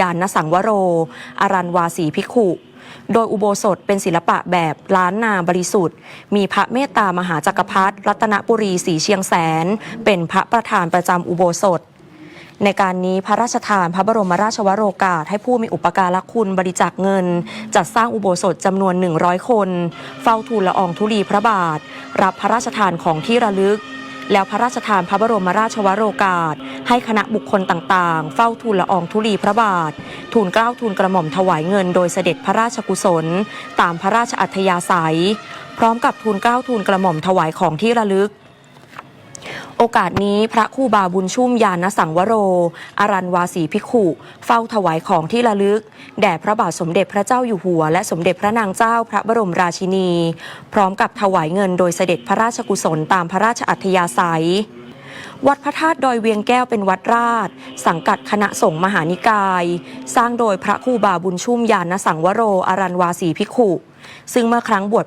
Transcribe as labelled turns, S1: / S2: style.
S1: ยานสังวโร อารันวาสีภิขุ โดยอุโบสถเป็นศิลปะแบบล้านนาบริสุทธิ์ มีพระเมตตามหาจักรพรรดิรัตนปุรีสีเชียงแสน เป็นพระประธานประจำอุโบสถในการนี้พระราชทานพระบรมราชวโรกาสให้ผู้มีอุปการะคุณบริจาคเงิน จัดสร้างอุโบสถจำนวน 100 คน เฝ้าทูลละอองธุลีพระบาท รับพระราชทานของที่ระลึก แล้วพระราชทานพระบรมราชวโรกาส ให้คณะบุคคลต่างๆ เฝ้าทูลละอองธุลีพระบาท ทูลเกล้าทูลกระหม่อมถวายเงินโดยเสด็จพระราชกุศล ตามพระราชอัธยาศัย พร้อมกับทูลเกล้าทูลกระหม่อมถวายของที่ระลึก โอกาสนี้พระครูบาบุญชุ่มยานสังวโรอารันวาสีภิขุ เฝ้าถวายของที่ระลึก แด่พระบาทสมเด็จพระเจ้าอยู่หัว และสมเด็จพระนางเจ้าพระบรมราชินี พร้อมกับถวายเงินโดยเสด็จพระราชกุศลตามพระราชอัธยาศัยวัดพระธาตุดอยเวียงแก้วเป็นวัดราช สังกัดคณะสงฆ์มหานิกาย สร้างโดยพระครูบาบุญชุ่มยานสังวโรอารันวาสีภิขุ ซึ่งเมื่อครั้งบวช